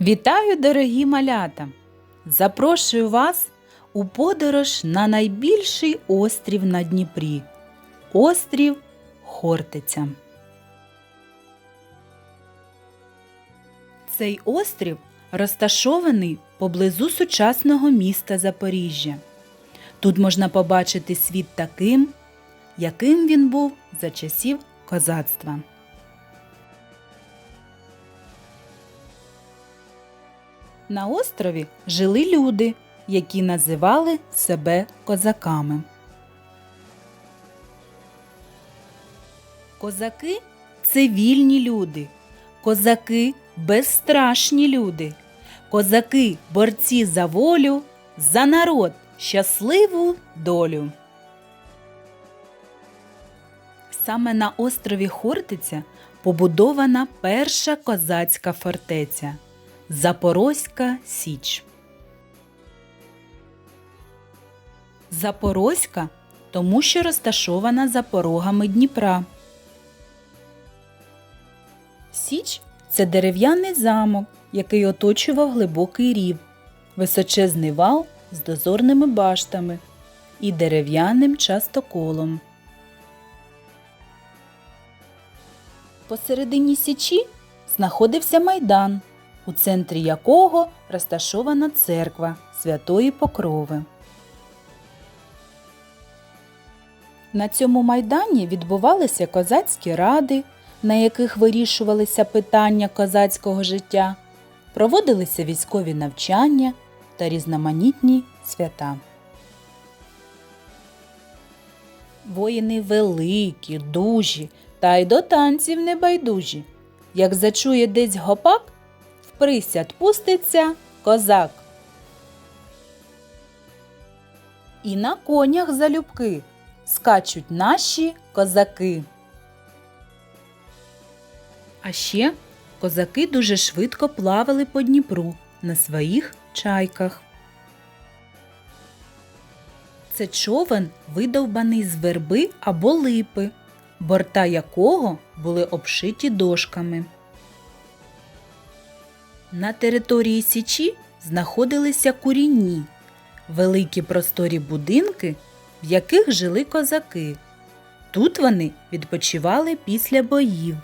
Вітаю, дорогі малята! Запрошую вас у подорож на найбільший острів на Дніпрі острів Хортиця. Цей острів розташований поблизу сучасного міста Запоріжжя. Тут можна побачити світ таким, яким він був за часів козацтва. На острові жили люди, які називали себе козаками. Козаки це вільні люди, козаки безстрашні люди, козаки борці за волю, за народ щасливу долю. Саме на острові Хортиця побудована перша козацька фортеця. Запорозька Січ. Запорозька, тому що розташована за порогами Дніпра. Січ це дерев'яний замок, який оточував глибокий рів, височезний вал з дозорними баштами і дерев'яним частоколом. Посередині січі знаходився майдан, у центрі якого розташована церква Святої Покрови. На цьому майдані відбувалися козацькі ради, на яких вирішувалися питання козацького життя, проводилися військові навчання та різноманітні свята. Воїни великі, дужі та й до танців небайдужі. Як зачує десь гопак, присяд пуститься козак. І на конях залюбки скачуть наші козаки. А ще козаки дуже швидко плавали по Дніпру на своїх чайках. Це човен видовбаний з верби або липи, борта якого були обшиті дошками. На території Січі знаходилися курінні, великі просторі будинки, в яких жили козаки. Тут вони відпочивали після боїв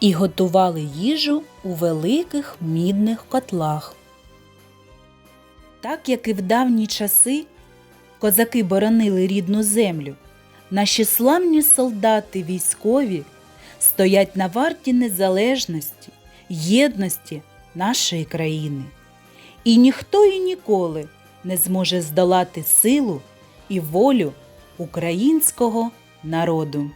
і готували їжу у великих мідних котлах. Так як і в давні часи козаки боронили рідну землю, наші славні солдати військові стоять на варті незалежності, єдності нашої країни. І ніхто і ніколи не зможе здолати силу і волю українського народу.